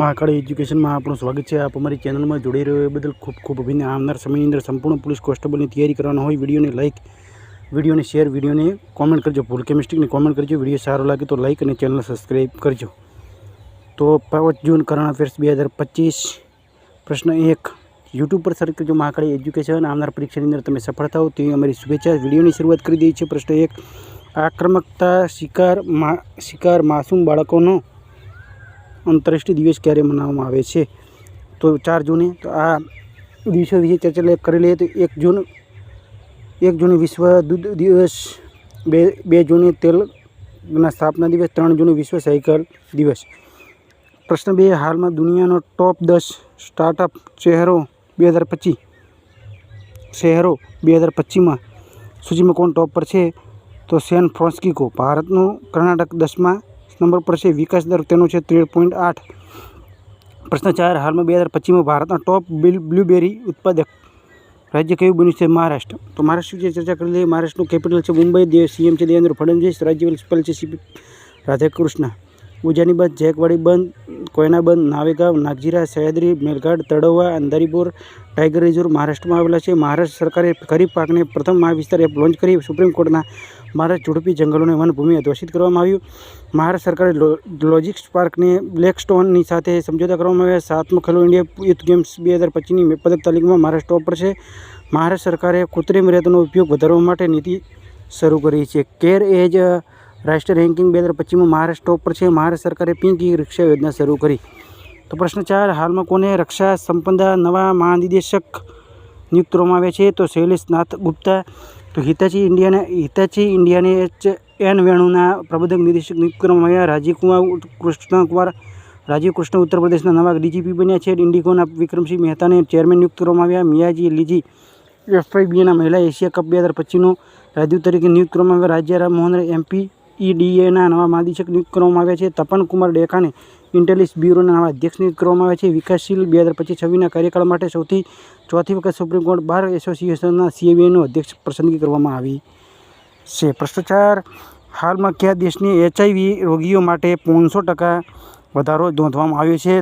મહાકાળી એજ્યુકેશનમાં આપણું સ્વાગત છે. આપ અમારી ચેનલમાં જોડાઈ રહ્યો એ બદલ ખૂબ ખૂબ અભિનંદન. આવનાર સમયની અંદર સંપૂર્ણ પોલીસ કોન્સ્ટેબલની તૈયારી કરવાનો હોય, વિડીયોને લાઇક વિડીયોને શેર, વિડીયોને કોમેન્ટ કરજો. ભૂલ કેમિસ્ટ્રીને કોમેન્ટ કરજો. વીડિયો સારો લાગે તો લાઇક અને ચેનલ સબસ્ક્રાઈબ કરજો. તો પાંચ જૂન કરંટ અફેર્સ બે હજાર પચીસ, પ્રશ્ન એક. યુટ્યુબ પર સર્ચ કરજો મહાકાળી એજ્યુકેશન. આવનાર પરીક્ષાની અંદર તમે સફળ થાઓ તેવી અમારી શુભેચ્છા. વિડીયોની શરૂઆત કરી દઈએ છીએ. પ્રશ્ન એક. આક્રમકતા શિકાર શિકાર માસૂમ બાળકોનો આંતરરાષ્ટ્રીય દિવસ ક્યારે મનાવવામાં આવે છે? તો ચાર જૂને તો આ દિવસો વિશે ચર્ચા કરી લઈએ તો એક જૂન, એક જૂને વિશ્વ દૂધ દિવસ, બે બે જૂને તેલના સ્થાપના દિવસ, ત્રણ જૂને વિશ્વ સાયકલ દિવસ. પ્રશ્ન બે, હાલમાં દુનિયાનો ટોપ દસ સ્ટાર્ટઅપ શહેરો બે હજાર પચીસ શહેરો બે હજાર પચીસમાં સૂચિમાં કોણ ટોપ પર છે? તો સેન ફ્રાન્સિસ્કો, ભારતનું કર્ણાટક દસમા નંબર પર છે, વિકાસ દર તેનો છે તેર પોઈન્ટ આઠ. પ્રશ્ન ચાર, હાલમાં બે હજાર પચીસમાં ભારતના ટોપ બિલ બ્લુબેરી ઉત્પાદક રાજ્ય કયું બન્યું છે, મહારાષ્ટ્ર? તો મહારાષ્ટ્ર વિશે ચર્ચા કરી લઈએ. મહારાષ્ટ્રનું કેપિટલ છે મુંબઈ સીએમ છે દેવેન્દ્ર ફડણવીસ રાજ્યપાલ છે સીપી રાધાકૃષ્ણ. ઉજાની બંધ જેકવાડી બંધ, કોયના બંધ, નાવેગાંવ, નાગજીરા, સહ્યાદ્રી, મેલઘાટ તળોવા અંધારીપુર ટાઈગર રિઝર્વ મહારાષ્ટ્રમાં આવેલા છે. મહારાષ્ટ્ર સરકારે ખરીફ પાકને પ્રથમ મહા વિસ્તાર એપ લોન્ચ કરી. સુપ્રીમ કોર્ટના મહારાષ્ટ્ર ઝુડપી જંગલોને વનભૂમિ અધોષિત કરવામાં આવ્યું. મહારાષ્ટ્ર સરકારે લો- લોજિસ્ટિક્સ પાર્કને બ્લેકસ્ટોનની સાથે સમજોતા કરવામાં આવ્યા. સાતમો ખેલો ઇન્ડિયા યુથ ગેમ્સ બે હજાર પચીસની પદક તાલીમમાં મહારાષ્ટ્ર ટોપ પર છે. મહારાષ્ટ્ર સરકારે કૃત્રિમ રેતનો ઉપયોગ વધારવા માટે નીતિ શરૂ કરી છે. કેર એજ રાષ્ટ્રીય રેન્કિંગ બે હજાર પચીસમાં મહારાષ્ટ્ર ટોપ પર છે. મહારાષ્ટ્ર સરકારે પિંક રિક્ષા યોજના શરૂ કરી. તો પ્રશ્ન ચાર, હાલમાં કોને રક્ષા સંપદા નવા મહાનિદેશક નિયુક્ત કરવામાં આવ્યા છે? તો શૈલેષ નાથ ગુપ્તા તો હિતાચી ઇન્ડિયાના, હિતાચી ઇન્ડિયાને એચ એન વેણુના પ્રબંધક નિદેશક કરવામાં આવ્યા. રાજીવકુમાર કૃષ્ણકુમાર રાજીવ કૃષ્ણ ઉત્તર પ્રદેશના નવા ડીજીપી બન્યા છે. ઇન્ડિગોના વિક્રમસિંહ મહેતાને ચેરમેન નિયુક્ત કરવામાં આવ્યા. મિયાજી લીજી એફઆઈબીએના મહિલા એશિયા કપ બે હજાર પચીસનો રાજદૂત તરીકે નિયુક્ત કરવામાં આવ્યા. રાજ્ય રામ મોહન એમપી, ઈડીએના નવા મહાનિદેશક નિયુક્ત કરવામાં આવ્યા છે. તપન કુમાર ડેકાને ઇન્ટેલિજન્સ બ્યુરોના નવા અધ્યક્ષ નિયુક્ત કરવામાં આવ્યા છે. વિકાસશીલ બે હજાર પચીસ છવ્વીસના કાર્યકાળ માટે સૌથી ચોથી વખત સુપ્રીમ કોર્ટ બાર એસોસિએશનના સીએબીઆઈનો અધ્યક્ષ પસંદગી કરવામાં આવી છે. ભ્રષ્ટાચાર હાલમાં કયા દેશની એચઆઈવી રોગીઓ માટે પાંચસો ટકા વધારો નોંધવામાં આવ્યો છે?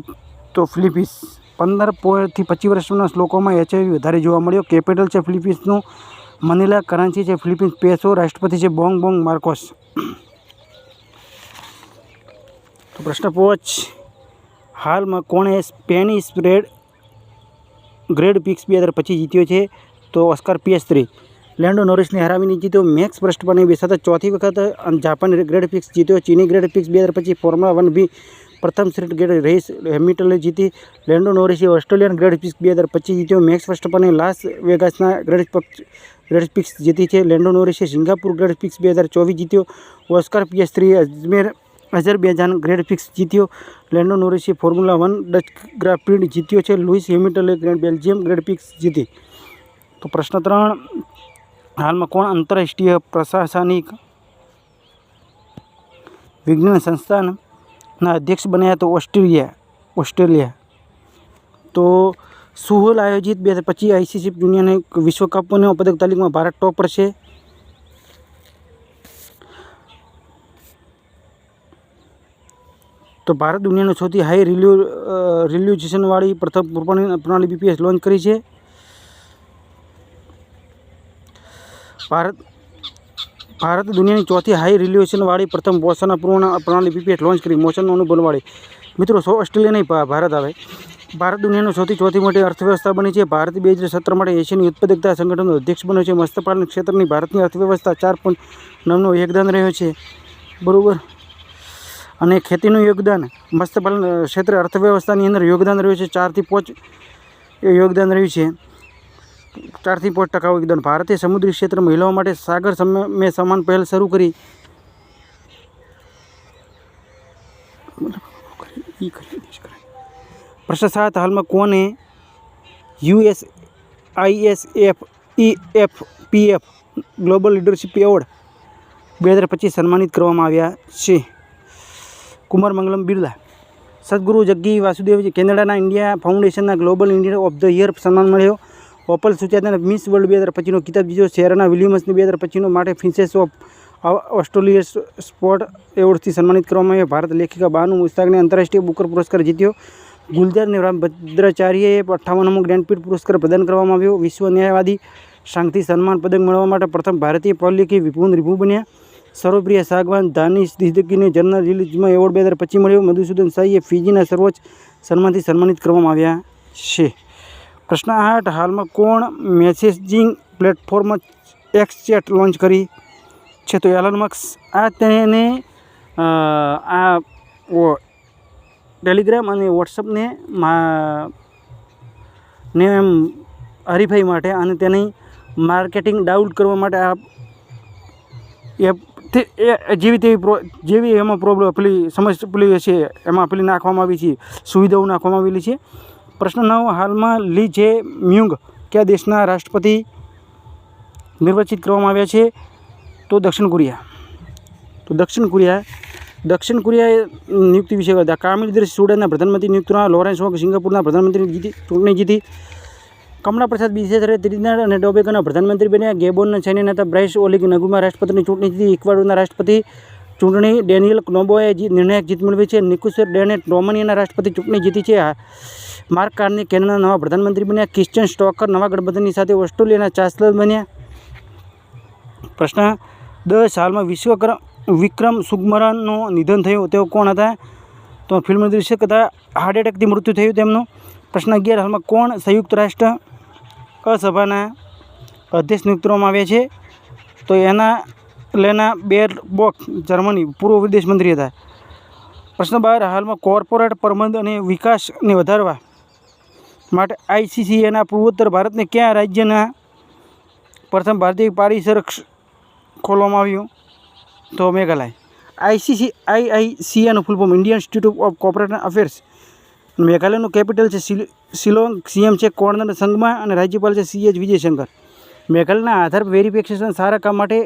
તો ફિલિપીન્સ, પંદર પોઈન્ટથી પચીસ વર્ષના લોકોમાં એચઆઈવી વધારે જોવા મળ્યો. કેપિટલ છે ફિલિપીન્સનું, મનીલા કરન્સી છે ફિલિપીન્સ, પેસો રાષ્ટ્રપતિ છે બોંગ બોંગ માર્કોસ તો પ્રશ્ન પાંચ હાલમાં કોણે સ્પેનિશ રેડ ગ્રેડ પિક્સ બે હજાર પચીસ જીત્યો છે? તો ઓસ્કાર પિયસ્ત્રી લેન્ડો નોરિસને હરાવીને જીત્યો. મેક્સ વર્સ્ટપને બે સતત ચોથી વખત જાપાન ગ્રેડ પિક્સ જીત્યો. ચીની ગ્રેડ પિક્સ બે હજાર પચીસ ફોર્મ્યુલા વન બી પ્રથમ શ્રેટ ગ્રેડ રેસ હેમિલ્ટને જીતી. લેન્ડો નોરિસે ઓસ્ટ્રેલિયન ગ્રેડ પિક્સ બે હજાર પચીસ જીત્યો. મેક્સ વર્સ્ટપને લાસ વેગાસના ગ્રેડ ગ્રેડ પિક્સ જીતી છે. લેન્ડો નોરિસે સિંગાપુર ગ્રેડ પિક્સ બે હજાર ચોવીસ જીત્યો. ઓસ્કાર પિયસ્ત્રી અજમેર અઝરબૈજાન ગ્રેડ ફિક્સ જીત્યો. લેન્ડો નોરિસે ફોર્મ્યુલા વન ડચ પ્રિન્ટ જીત્યો છે. લુઇસ હેમિલ્ટને ગ્રેન્ડ બેલ્જિયમ ગ્રેડ ફિક્સ જીતી. તો પ્રશ્ન ત્રણ, હાલમાં કોણ આંતરરાષ્ટ્રીય પ્રશાસનિક વિજ્ઞાન સંસ્થાનના અધ્યક્ષ બન્યા તો ઓસ્ટ્રેલિયા ઓસ્ટ્રેલિયા. તો સુહોલ આયોજિત બે હજાર પચીસ આઈસીસી જુનિયર વિશ્વ કપનો પદક તાલીમમાં ભારત ટોપ પર છે. તો ભારત દુનિયાનું સૌથી હાઈ રિલ્યુ રિલ્યુઝેશનવાળી પ્રથમ પ્રણાલી બીપીએસ લોન્ચ કરી છે. ભારત ભારત દુનિયાની ચોથી હાઈ રિલ્યુએશનવાળી પ્રથમ મોશનના પૂર્ણ પ્રણાલી પીપીએસ લોન્ચ કરી, મોશનનો અનુભવવાળી મિત્રો, સો ઓસ્ટ્રેલિયા નહીં ભારત આવે. ભારત દુનિયાનું સૌથી ચોથી મોટી અર્થવ્યવસ્થા બની છે. ભારત બે હજાર સત્તર માટે એશિયન ઉત્પાદકતા સંગઠનનો અધ્યક્ષ બન્યો છે. મત્સ્યપાલન ક્ષેત્રની ભારતની અર્થવ્યવસ્થા ચાર પોઈન્ટ નવનું યોગદાન રહ્યો છે. બરાબર? અને ખેતીનું યોગદાન મત્સ્યપાલન ક્ષેત્રે અર્થવ્યવસ્થાની અંદર યોગદાન રહ્યું છે, ચારથી પાંચ યોગદાન રહ્યું છે. ચારથી પાંચ ટકા યોગદાન. ભારતે સમુદ્રી ક્ષેત્ર મહિલાઓ માટે સાગર મેં સમાન પહેલ શરૂ કરી. પ્રશ્ન સાત હાલમાં કોને? US ISF E F PF global leadership award બે હજાર પચીસ સન્માનિત કરવામાં આવ્યા છે. કુમાર મંગલમ બિરલા. સદગુરુ જગ્ગી વાસુદેવજી કેનેડાના ઇન્ડિયા ફાઉન્ડેશનના global India of the year સન્માન મળ્યો. ઓપલ સુચેતાને મિસ વર્લ્ડ બે હજાર પચીસનો કિતાબ જીત્યો શેરાના વિલિયમ્સને બે હજાર પચીસનો માટે ફિન્સેસ ઓફ ઓસ્ટ્રેલિયા સ્પોર્ટ એવોર્ડથી સન્માનિત કરવામાં આવ્યો. ભારત લેખિકા બાનુ મુસ્તાકને આંતરરાષ્ટ્રીય બુકર પુરસ્કાર જીત્યો. ગુલજાર ને ભદ્રાચાર્યએ અઠ્ઠાવનમો જ્ઞાનપીઠ પુરસ્કાર પ્રદાન કરવામાં આવ્યો. વિશ્વ ન્યાયવાદી શાંતિ સન્માન પદક મળવા માટે પ્રથમ ભારતીય પૌલિકી વિપુન રિભુ બન્યા. સર્વપ્રિય સાગવાન દાનિશ જર્નલ રિલીઝમાં એવોર્ડ બે હજાર પચીસ મળ્યો. મધુસૂદન સાઈએ ફિજીના સર્વોચ્ચ સન્માનથી સન્માનિત કરવામાં આવ્યા છે. પ્રશ્ન આઠ, હાલમાં કોણ messaging platform X chat launch કરી છે? તો એલન મક્સ આ તેને આ ટેલિગ્રામ અને વોટ્સઅપને ને એમ હરીફાઈ માટે અને તેની માર્કેટિંગ ડાઉટ કરવા માટે આ એ તે એ જેવી તેવી જેવી એમાં પ્રોબ્લેમ પેલી સમસ્યા પેલી છે એમાં પેલી નાખવામાં આવી છે, સુવિધાઓ નાખવામાં આવેલી છે. પ્રશ્ન નવ, હાલમાં લી જે મ્યુંગ કયા દેશના રાષ્ટ્રપતિ નિર્વાચિત કરવામાં આવ્યા છે? તો દક્ષિણ કોરિયા. તો દક્ષિણ કોરિયા, દક્ષિણ કોરિયાએ નિયુક્તિ વિશે કામિલ કામિલ સુડાનના પ્રધાનમંત્રી નિયુક્ત લોરેન્સ વોંગ સિંગાપુરના પ્રધાનમંત્રી જીતી, ચૂંટણી જીતી. કમલા પ્રસાદ બિસેસરે ત્રીજના અને ડોબેગાના પ્રધાનમંત્રી બન્યા. ગેબોનના સૈન્ય નેતા બ્રાઇસ ઓલિગ નગુમાં રાષ્ટ્રપતિની ચૂંટણી જીતી. ઇક્વાડોરના રાષ્ટ્રપતિ ચૂંટણી ડેનિયલ નોબોએ નિર્ણાયક જીત મેળવી છે. નિકુસર ડેને રોમાનિયાના રાષ્ટ્રપતિ ચૂંટણી જીતી છે. માર્ક કાર્ની કેનેડાના નવા પ્રધાનમંત્રી બન્યા. ક્રિશ્ચિયન સ્ટોકર નવા ગઠબંધનની સાથે ઓસ્ટ્રેલિયાના ચાન્સલર બન્યા. પ્રશ્ન દસ હાલમાં વિશ્વકર્મ વિક્રમ સુકમરનનું નિધન થયું. તેઓ કોણ હતા? તો ફિલ્મ નિર્દેશક હતા હાર્ટ એટેકથી મૃત્યુ થયું તેમનું. પ્રશ્ન અગિયાર હાલમાં કોણ સંયુક્ત રાષ્ટ્ર અસભાના અધ્યક્ષ નિયુક્ત કરવામાં આવ્યા છે? તો એના લેના બેર બોક જર્મની પૂર્વ વિદેશ મંત્રી હતા. પ્રશ્ન બાર, હાલમાં કોર્પોરેટ પ્રબંધ અને વિકાસને વધારવા માટે આઈસીસીએના પૂર્વોત્તર ભારતને કયા રાજ્યના પ્રથમ ભારતીય પારિસર ખોલવામાં આવ્યું? તો Meghalaya. ICC આઈઆઈસીએનું full form Indian institute of corporate affairs. મેઘાલયનું capital છે શિલોંગ, સીએમ છે કોર્નર સંઘમાં અને રાજ્યપાલ છે સીએચ વિજયશંકર. મેઘાલયના આધાર વેરિફિકેશન સારા કામ માટે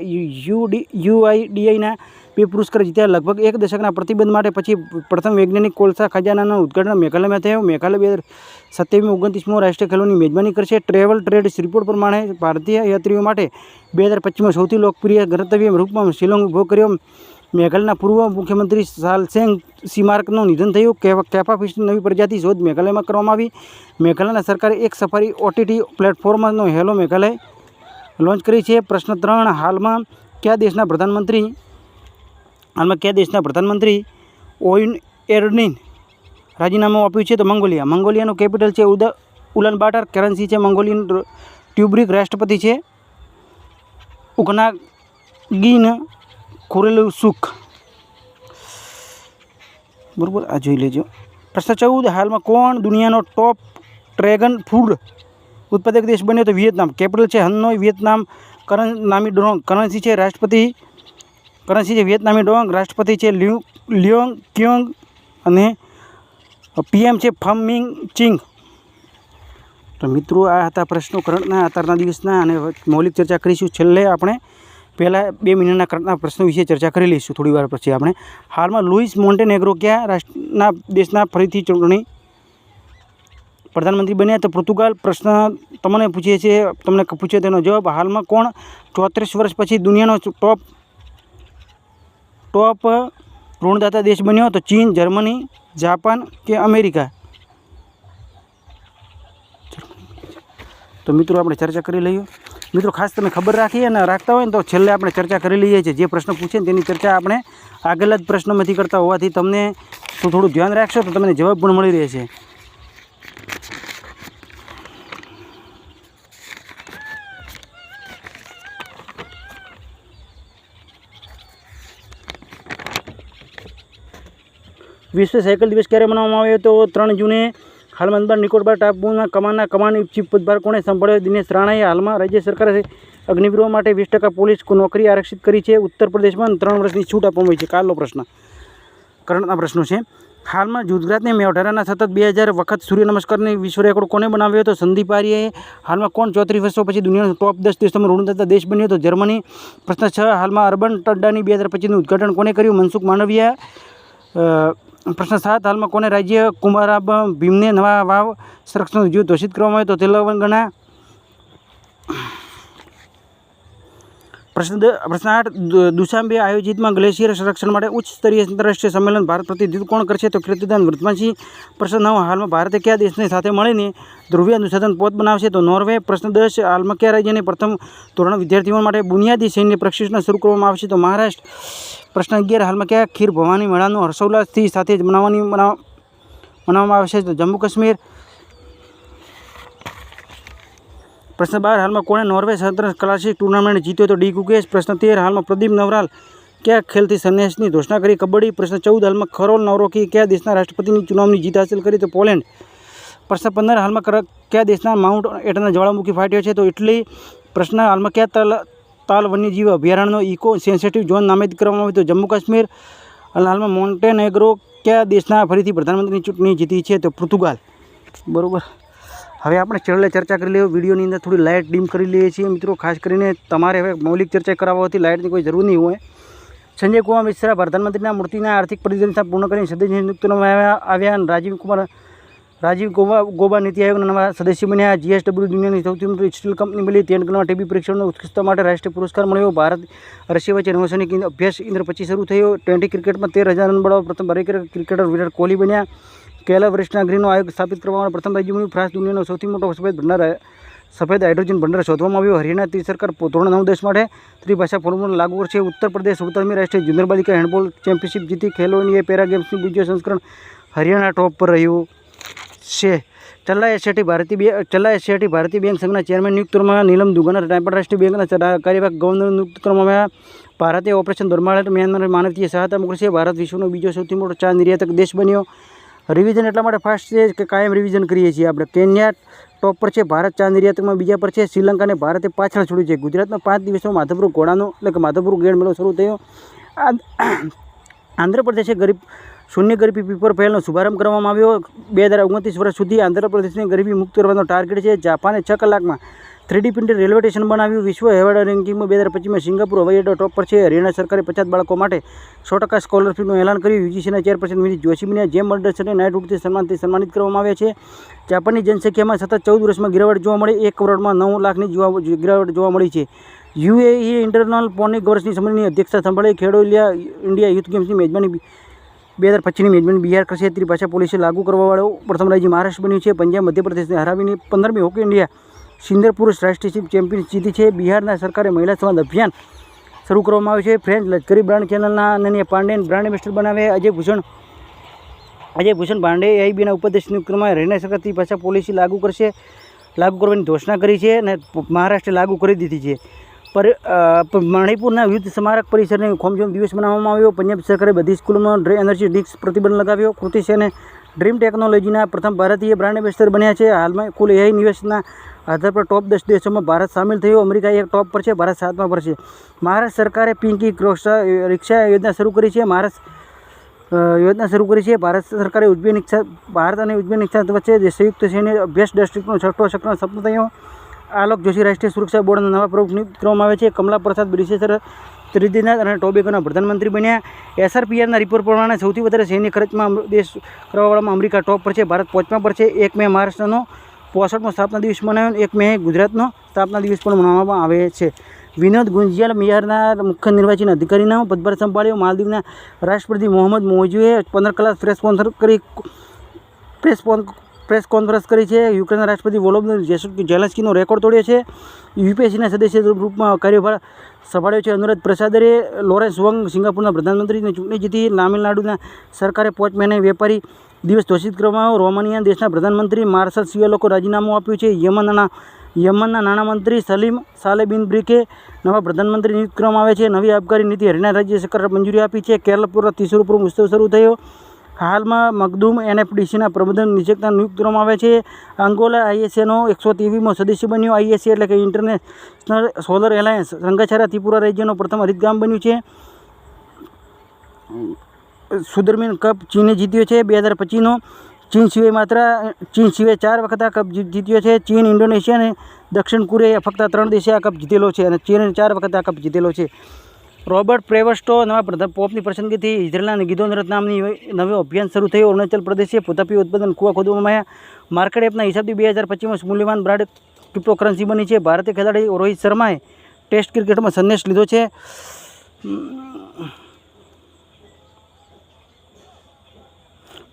યુડી યુઆઈડીઆઈના બે પુરસ્કાર જીત્યા. લગભગ એક દશકના પ્રતિબંધ માટે પછી પ્રથમ વૈજ્ઞાનિક કોલસા ખજાનાનું ઉદ્ઘાટન મેઘાલયમાં થયું. મેઘાલય બે હજાર સત્યાવીસ ઓગણત્રીસમો રાષ્ટ્રીય ખેલોની મેજબાની કરશે. ટ્રેવલ ટ્રેડ રિપોર્ટ પ્રમાણે ભારતીય યાત્રીઓ માટે બે હજાર પચીસમાં સૌથી લોકપ્રિય ગંતવ્ય રૂપમાં શિલોંગ ઊભો કર્યો. મેઘાલયના પૂર્વ મુખ્યમંત્રી સાલસેંગ સીમાર્કનું નિધન થયું. કેફા ફિશની નવી પ્રજાતિ શોધ મેઘાલયમાં કરવામાં આવી. મેઘાલયના સરકારે એક સફારી ઓટીટી પ્લેટફોર્મનો હેલો મેઘાલય લોન્ચ કરી છે. પ્રશ્ન ત્રણ, હાલમાં કયા દેશના પ્રધાનમંત્રી, હાલમાં કયા દેશના પ્રધાનમંત્રી ઓઇન એરનિન રાજીનામું આપ્યું છે તો મંગોલિયા. મંગોલિયાનું કેપિટલ છે ઉદ, ઉલનબાટર. કરન્સી છે મંગોલિયન ટ્યુબ્રિક રાષ્ટ્રપતિ છે. ઉકનાગીન કુરેલું સુખ. બરાબર? આ જોઈ લેજો. પ્રશ્ન ચૌદ, હાલમાં કોણ દુનિયાનો ટોપ ડ્રેગન ફૂડ ઉત્પાદક દેશ બન્યો તો વિયેતનામ. કેપિટલ છે હનોઈ વિયેતનામ કરન નામી ડોંગ. કરન્સી છે રાષ્ટ્રપતિ કરન્સી છે વિયેતનામી ડોંગ. રાષ્ટ્રપતિ છે લ્યુ, લ્યોંગ, ક્યોંગ અને પીએમ છે ફમિંગ ચિંગ. તો મિત્રો, આ હતા પ્રશ્નો કરંટના અત્યારના દિવસના અને મૌલિક ચર્ચા કરીશું. છેલ્લે આપણે પહેલાં બે મહિનાના કરંટના પ્રશ્નો વિશે ચર્ચા કરી લઈશું થોડી વાર પછી આપણે. હાલમાં લુઈસ મોન્ટેનેગ્રો કયા રાષ્ટ્રના દેશના ફરીથી ચૂંટણી પ્રધાનમંત્રી બન્યા તો પોર્તુગાલ પ્રશ્ન તમને પૂછીએ છીએ તમને પૂછે તેનો જવાબ. હાલમાં કોણ ચોત્રીસ વર્ષ પછી દુનિયાનો ટોપ ટોપ ઋણદાતા દેશ બન્યો તો ચીન, જર્મની, જાપાન કે અમેરિકા? તો મિત્રો, આપણે ચર્ચા કરી લઈએ. મિત્રો, ખાસ તમે ખબર રાખીએ અને રાખતા હોય ને તો છેલ્લે આપણે ચર્ચા કરી લઈએ છીએ. જે પ્રશ્ન પૂછે ને તેની ચર્ચા આપણે આગળના જ પ્રશ્નોમાંથી કરતા હોવાથી તમને તો થોડું ધ્યાન રાખશો તો તમને જવાબ પણ મળી રહેશે. વિશ્વ સાયકલ દિવસ ક્યારે મનાવવામાં આવ્યો તો ત્રણ જૂને હાલમાં અંદમાન નિકોટબાર ટાપુના કમાના કમાન ચીફ પદભાર કોણે સંભાળ્યો? દિનેશ રાણાએ હાલમાં રાજ્ય સરકારે અગ્નિવીરો માટે વીસ ટકા પોલીસ નોકરી આરક્ષિત કરી છે. ઉત્તર પ્રદેશમાં ત્રણ વર્ષની છૂટ આપવામાં આવી છે. કાલનો પ્રશ્ન. કરંટના પ્રશ્નો છે. હાલમાં ગુજરાતને મેવઢારાના સતત બે હજાર વખત સૂર્ય નમસ્કારની વિશ્વ રેકોર્ડ કોને બનાવ્યો હતો? સંદીપ આર્યએ હાલમાં કોણ ચોત્રીસ વર્ષો પછી દુનિયાનો ટોપ દસ દેશોમાં ઋણદાતા દેશ બન્યો હતો? જર્મની. પ્રશ્ન છ. હાલમાં અર્બન ટડ્ડાની બે હજાર પચીસનું ઉદઘાટન કોને કર્યું? મનસુખ માંડવિયા પ્રશ્ન સાત, હાલમાં કોને રાજ્ય કુમારાબ ભીમને નવા વાવ સંરક્ષણ જૂથ ઘોષિત કરવામાં આવ્યો તો તેલંગાણા પ્રશ્ન પ્રશ્ન આઠ દુશાંબે આયોજિતમાં ગ્લેશિયર સંરક્ષણ માટે ઉચ્ચ સ્તરીય આંતરરાષ્ટ્રીય સંમેલન ભારત પ્રતિનિધિત્વ કોણ કરશે તો કીર્તિદાન વર્તમાનસિંહ પ્રશ્ન નવ, હાલમાં ભારતે કયા દેશને સાથે મળીને ધ્રુવીય અનુસંધાન પોત બનાવશે તો નોર્વે, પ્રશ્ન દસ, હાલમાં કયા રાજ્યને પ્રથમ ધોરણ વિદ્યાર્થીઓ માટે બુનિયાદી સૈન્ય પ્રશિક્ષણ શરૂ કરવામાં આવશે તો મહારાષ્ટ્ર, પ્રશ્ન અગિયાર, હાલમાં કયા ખીર ભવાની મેળાનું હર્ષોલ્લાસથી સાથે મનાવવાની મનાવ મનાવવામાં આવશે તો જમ્મુ કાશ્મીર પ્રશ્ન બાર, હાલમાં કોણે નોર્વે શતરંજ ક્લાસિક ટુર્નામેન્ટ જીત્યો તો ડી ગુકેશ પ્રશ્ન તેર, હાલમાં પ્રદીપ નવરાલ કયા ખેલથી સંન્યાસની ઘોષણા કરી? કબડ્ડી? પ્રશ્ન ચૌદ, હાલમાં ખરોલ નવરોકી કયા દેશના રાષ્ટ્રપતિની ચુનાવની જીત હાંસલ કરી? તો પોલેન્ડ. પ્રશ્ન પંદર, હાલમાં કયા દેશના માઉન્ટ એટના જ્વાળામુખી ફાટ્યો છે? તો ઇટલી. પ્રશ્ન, હાલમાં કયા તાલ તાલ વન્યજીવ અભયારણ્યનો ઇકો સેન્સિટિવ ઝોન નામિત કરવામાં આવ્યો? તો જમ્મુ કાશ્મીર. અને હાલમાં મોન્ટેનેગ્રો કયા દેશના ફરીથી પ્રધાનમંત્રીની ચૂંટણી જીતી છે? તો પોર્તુગાલ. બરોબર. હવે આપણે ચેનલે ચર્ચા કરી લઈએ, વિડીયોની અંદર થોડી લાઇટ ડીમ કરી લઈએ છીએ. મિત્રો, ખાસ કરીને તમારે હવે મૌલિક ચર્ચા કરાવવાથી લાઇટની કોઈ જરૂર નહીં હોય. સંજય કુમાર મિશ્રા પ્રધાનમંત્રીના મૂર્તિના આર્થિક પરિયોજના પૂર્ણ કરીને સદસ્ય નિયુક્ત આવ્યા અને રાજીવ કુમાર રાજીવ ગોવા ગોબા નીતિ આયોગના નવા સદસ્ય બન્યા. જીએસડબલ્યુ દુનિયાની સૌથી મોટી સ્ટીલ કંપની મળી તેનકલમાં ટીબી પરીક્ષણનો ઉત્કૃષ્ટતા માટે રાષ્ટ્રીય પુરસ્કાર મળ્યો. ભારત રશિયા વચ્ચે નૌસૈનિક અભ્યાસ ઇન્દ્ર પછી શરૂ થયો. ટ્વેન્ટી ક્રિકેટમાં તેર હજાર રન બનાવવા પ્રથમ ભારતીય ક્રિકેટર વિરાટ કોહલી બન્યા. કેલા વરિષ્ઠના ગ્રીનનો આયોગ સ્થાપિત કરવામાં પ્રથમ રાજ્ય બન્યું. ફ્રાન્સ દુનિયાનો સૌથી મોટો સફેદ ભંડાર સફેદ હાઇડ્રોજન ભંડાર શોધવામાં આવ્યો. હરિયાણા ત્રી સરકાર ધોરણ નવ દેશ માટે ત્રિભાષા ફોર્મ્યુલા લાગુ કરશે. ઉત્તર પ્રદેશ સત્તરમી રાષ્ટ્રીય જુનિયર બાલિકા હેન્ડબોલ ચેમ્પિયનશિપ જીતી ખેલો ઇન્ડિયા પેરા ગેમ્સનું બીજું સંસ્કરણ હરિયાણા ટોપ પર રહ્યું છે. ચલ્લા એશિયાટી ભારતીય બે, ચલ્લા એશિયાટી ભારતીય બેંક સંઘના ચેરમેન નિયુક્ત કરવામાં નીલમ દુગાના રાષ્ટ્રીય બેંકના કાર્યવાહક ગવર્નર નિયુક્ત કરવામાં આવ્યા. ભારતે ઓપરેશન દરમિયાન મ્યાનમાર માનવીય સહાયતા મોકલશે. ભારત વિશ્વનો બીજો સૌથી મોટો ચા નિર્યાતક દેશ બન્યો. રિવિઝન એટલા માટે ફાસ્ટ છે કે કાયમ રિવિઝન કરીએ છીએ આપણે. કેન્યા ટોપ પર છે, ભારત ચાંદ નિર્યાતકમાં બીજા પર છે શ્રીલંકાને ભારતે પાછળ છોડ્યું છે. ગુજરાતમાં પાંચ દિવસમાં માધવપુર ઘોડાનો એટલે કે માધવપુર ગેડ મેળો શરૂ થયો. આંધ્રપ્રદેશે ગરીબ, શૂન્ય ગરીબી પેપર પહેલનો શુભારંભ કરવામાં આવ્યો. બે હજાર ઓગણત્રીસ વર્ષ સુધી આંધ્રપ્રદેશને ગરીબી મુક્ત કરવાનો ટાર્ગેટ છે. જાપાને છ કલાકમાં થ્રીડી પ્રિન્ટેડ રેલવે સ્ટેશન બનાવ્યું. વિશ્વ હેવાડ રેન્કિંગમાં બે હજાર પચીસમાં સિંગાપુર હવાઈ ટોપ પર છે. હરિયાણા સરકારે પચાસ બાળકો માટે સો ટકા સ્કોલરશીપનું એલાન કર્યું. યુજીસીના ચેરપર્સન વિનીત જોશીને જેમ મર્ડર્સને નાઇટહુડથી સન્માનથી સન્માનિત કરવામાં આવ્યા છે. જાપાનની જનસંખ્યામાં સતત ચૌદ વર્ષમાં ગિરાવટ જોવા મળી. એક કરોડમાં નવ લાખની ગિરાવટ જોવા મળી છે. યુએઈ ઇન્ટરનલ પોનિક વર્ષની સમયની અધ્યક્ષતા સંભાળી ખેડો ઇન્ડિયા ઇન્ડિયા યુથ ગેમ્સની મેજબાની બે હજાર પચીસની મેજબાની બિહાર કરશે. ત્રિભાષા પોલીસે લાગુ કરવાવાળો પ્રથમ રાજ્ય મહારાષ્ટ્ર બન્યું છે. પંજાબ, મધ્યપ્રદેશને હરાવીને પંદરમી હોકી ઇન્ડિયા સિનિયર પુરુષ રાષ્ટ્રીય ચેમ્પિયન જીતી છે. બિહારના સરકારે મહિલા સંવાદ અભિયાન શરૂ કરવામાં આવ્યું છે. ફ્રેન્ચ લશ્કરી બ્રાન્ડ ચેનલના અનન્ય પાંડેન બ્રાન્ડ એમ્બેસેડર બનાવે. અજય ભૂષણ અજય ભૂષણ પાંડે એઆઈબીના ઉપદેશની કરવામાં હરિયાણા સરકારથી ભાષા પોલિસી લાગુ કરશે, લાગુ કરવાની ઘોષણા કરી છે અને મહારાષ્ટ્રે લાગુ કરી દીધી છે. પર મણિપુરના યુદ્ધ સ્મારક પરિસરને ખોમજોમ દિવસ મનાવવામાં આવ્યો. પંજાબ સરકારે બધી સ્કૂલોમાં એનર્જી ડિસ્ક પ્રતિબંધ લગાવ્યો. કૃતિ સેને ડ્રીમ ટેકનોલોજીના પ્રથમ ભારતીય બ્રાન્ડ એમ્બેસેડર બન્યા છે. હાલમાં કુલ એઆઈ નિવેશના આધાર પર ટોપ દસ દેશોમાં ભારત સામેલ થયું. અમેરિકા એક ટોપ પર છે, ભારત સાતમા પર છે. મહારાષ્ટ્ર સરકારે પિંકી રિક્ષા યોજના શરૂ કરી છે. મહારાષ્ટ્ર યોજના શરૂ કરી છે. ભારત સરકારે ઉઝબેનિસ્તાન ભારત અને ઉઝબેનિસ્તાન વચ્ચે સંયુક્ત સૈન્ય અભ્યાસ ડિસ્ટ્રિક્ટનો છઠ્ઠો સક્રમ સપન થયો. આલોક જોશી રાષ્ટ્રીય સુરક્ષા બોર્ડના નવા પ્રમુખ નિયુક્ત કરવામાં આવે છે. કમલા પ્રસાદ બ્રિસેસર ત્રિદિનાથ અને ટોબેકોના પ્રધાનમંત્રી બન્યા. એસઆરપીઆરના રિપોર્ટ પ્રમાણે સૌથી વધારે સૈન્ય ખર્ચમાં દેશ કરવાવાળામાં અમેરિકા ટોપ પર છે. ભારત પાંચમા પર છે. એક મે મહારાષ્ટ્રનો પોસઠમો સ્થાપના દિવસ મનાવ્યો એક મે ગુજરાતનો સ્થાપના દિવસ પણ મનાવવામાં આવે છે. વિનોદ ગુંજિયાલ બિહારના મુખ્ય નિર્વાચન અધિકારીના પદભાર સંભાળ્યો. માલદીવના રાષ્ટ્રપતિ મોહમ્મદ મોજુએ પંદર કલાક પ્રેસ કોન્ફરન્સ કરી, પ્રેસ પ્રેસ કોન્ફરન્સ કરી છે. યુક્રેનના રાષ્ટ્રપતિ વોલોદિમીર ઝેલેન્સ્કીનો રેકોર્ડ તોડ્યો છે. યુપીએસસીના સદસ્ય રૂપમાં કાર્યભાર સંભાળ્યો છે. અનુરાધ પ્રસાદરે લોરેન્સ વંગ સિંગાપુરના પ્રધાનમંત્રીને ચૂંટણી જીતી. તામિલનાડુના સરકારે પાંચ મહિને વેપારી દિવસ ઘોષિત કરવામાં આવ્યો. રોમાનિયા દેશના પ્રધાનમંત્રી માર્શલ સિયાલોકો રાજીનામું આપ્યું છે. યમનના યમનના નાણામંત્રી સલીમ સાલે બિન બ્રિકે નવા પ્રધાનમંત્રી નિયુક્ત કરવામાં આવે છે. નવી આબકારી નીતિ હરિયાણા રાજ્ય સરકારે મંજૂરી આપી છે. કેરળ પૂર્વ ત્રીસરો પૂર્વ ઉત્સવ શરૂ થયો. હાલમાં મગદુમ એનએફડીસીના પ્રબંધન નિરીક્ષકતા નિયુક્ત કરવામાં આવે છે. અંગોલા આઈએસએનો એકસો ત્રેવીસમો સદસ્ય બન્યો. આઈએસએ એટલે કે international solar alliance. Rangachara Tripura રાજ્યનો પ્રથમ હરિતગામ બન્યું છે. સુદરમીન કપ ચીને જીત્યો છે, બે હજાર પચીસનો. ચીન સિવાય માત્ર, ચીન સિવાય ચાર વખત આ કપ જીત્યો છે. ચીન, ઇન્ડોનેશિયા અને દક્ષિણ કોરિયાએ ફક્ત ત્રણ દેશે આ કપ જીતેલો છે અને ચીને ચાર વખત આ કપ જીતેલો છે. રોબર્ટ પ્રેવસ્ટો, નવા પ્રધા પોપની પસંદગીથી ઇઝરાયલના ગીધોનરત નામની નવો અભિયાન શરૂ થયું. અરુણાચલ પ્રદેશે પોતાપી ઉત્પાદન કુવા ખોદવામાં માર્કેટ એપના હિસાબથી બે હજાર પચીસમાં મૂલ્યવાન બ્રાન્ડ ક્રિપ્ટોકરન્સી બની છે. ભારતીય ખેલાડી રોહિત શર્માએ ટેસ્ટ ક્રિકેટમાં સંદેશ લીધો છે.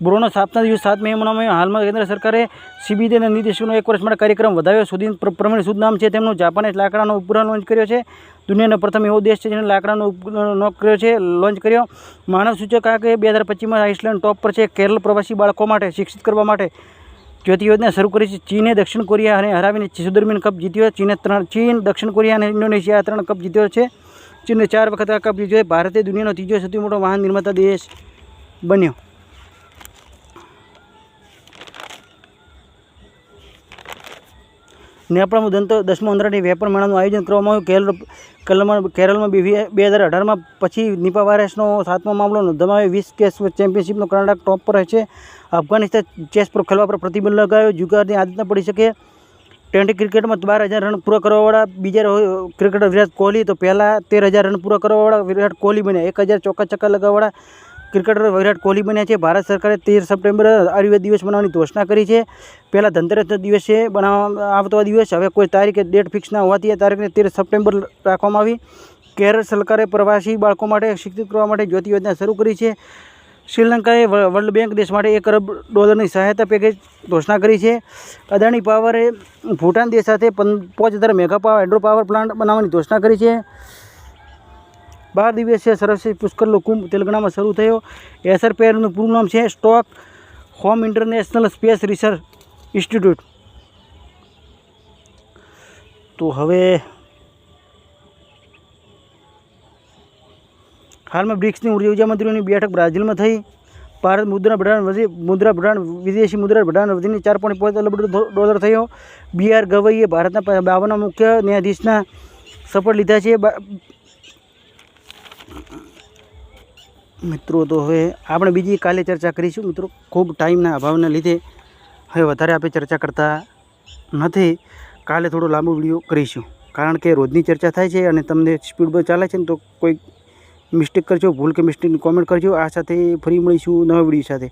બ્રોનો સ્થાપના દિવસ સાત મે મનાવવામાં હાલમાં કેન્દ્ર સરકારે સીબીડીના નિર્દેશકોનો એક વર્ષ માટે કાર્યક્રમ વધાર્યો. સુધી પ્ર- પ્રવીણ સુદ નામ છે. તેમનું જાપાને લાકડાનો ઉપગ્રહ લોન્ચ કર્યો છે. દુનિયાનો પ્રથમ એવો દેશ છે જેણે લાકડાનો ઉપગ્રહ કર્યો છે, લોન્ચ કર્યો. માનવ સૂચકાંકે બે હજાર પચીસમાં આઇસલેન્ડ ટોપ પર છે. કેરળ પ્રવાસી બાળકો માટે, શિક્ષિત કરવા માટે જ્યોતિ યોજના શરૂ કરી છે. ચીને દક્ષિણ કોરિયાને હરાવીને સુદરમીન કપ જીત્યો. ચીને ત્રણ, ચીન, દક્ષિણ કોરિયા અને ઇન્ડોનેશિયા ત્રણ કપ જીત્યો છે. ચીને ચાર વખત આ કપ જીત્યો ભારતે દુનિયાનો ત્રીજો સૌથી મોટો વાહન નિર્માતા દેશ બન્યો. નેપાળમાં દંત દસમો અંતરરાષ્ટ્રીય વેપાર મેળાનું આયોજન કરવામાં આવ્યું. કેરળ કેરળમાં કેરળમાં બે હજાર અઢારમાં પછી નિપા વાયરસનો સાતમો મામલો નોંધવામાં વીસ કેસ ચેમ્પિયનશિપનો કર્ણાટક ટોપ પર છે. અફઘાનિસ્તાન ચેસ પર ખેલવા પર પ્રતિબંધ લગાવ્યો. જુગારની આદત ન પડી શકે ટ્વેન્ટી ક્રિકેટમાં બાર હજાર રન પૂરા કરવાવાળા, બીજા ક્રિકેટર વિરાટ કોહલી તો પહેલાં તેર હજાર રન પૂરા કરવાવાળા, વિરાટ કોહલી બન્યા. એક હજાર ચોક્કા ચક્કા લગાવવાળા ક્રિકેટર વિરાટ કોહલી બન્યા છે. ભારત સરકારે તેર સપ્ટેમ્બર આયુર્વેદ દિવસ બનાવવાની ઘોષણા કરી છે. પહેલાં ધનતેરસના દિવસે બનાવવામાં આવતો દિવસ, હવે કોઈ તારીખે ડેટ ફિક્સ ના હોવાથી તારીખને તેર સપ્ટેમ્બર રાખવામાં આવી. કેરળ સરકારે પ્રવાસી બાળકો માટે શિક્ષિત કરવા માટે જ્યોતિ યોજના શરૂ કરી છે. શ્રીલંકાએ વર્લ્ડ બેંક દેશ માટે એક અરબ ડોલરની સહાયતા પેકેજ ઘોષણા કરી છે. અદાણી પાવરે ભૂટાન દેશ સાથે પાંચ હજાર mega power hydro power plant બનાવવાની ઘોષણા કરી છે. બાર દિવસીય સરસ્વતી પુષ્કરનો કુંભ તેલંગાણામાં શરૂ થયો. એસર પેરનું પૂરું નામ છે Stockholm international space research institute. તો હવે હાલમાં બ્રિક્સની ઊર્જા મંત્રીઓની બેઠક બ્રાઝિલમાં થઈ. ભારત મુદ્રા ભંડાર વધી મુદ્રા ભંડાર વિદેશી મુદ્રા પ્રધાન વધીને ચાર પોઈન્ટ પાંચ અબજ ડોલર થયો. બી આર ગવઈએ ભારતના બાવનના મુખ્ય ન્યાયાધીશના શપથ લીધા છે. મિત્રો, તો હવે આપણે બીજી કાલે ચર્ચા કરીશું. મિત્રો, ખૂબ ટાઈમના અભાવને લીધે હવે વધારે આપણે ચર્ચા કરતા નથી. કાલે થોડો લાંબો વીડિયો કરીશું. કારણ કે રોજની ચર્ચા થાય છે અને તમને સ્પીડ પર ચાલે છે ને, તો કોઈ મિસ્ટેક કરજો, ભૂલ કે મિસ્ટેકની કોમેન્ટ કરજો. આ સાથે ફરી મળીશું નવા વીડિયો સાથે.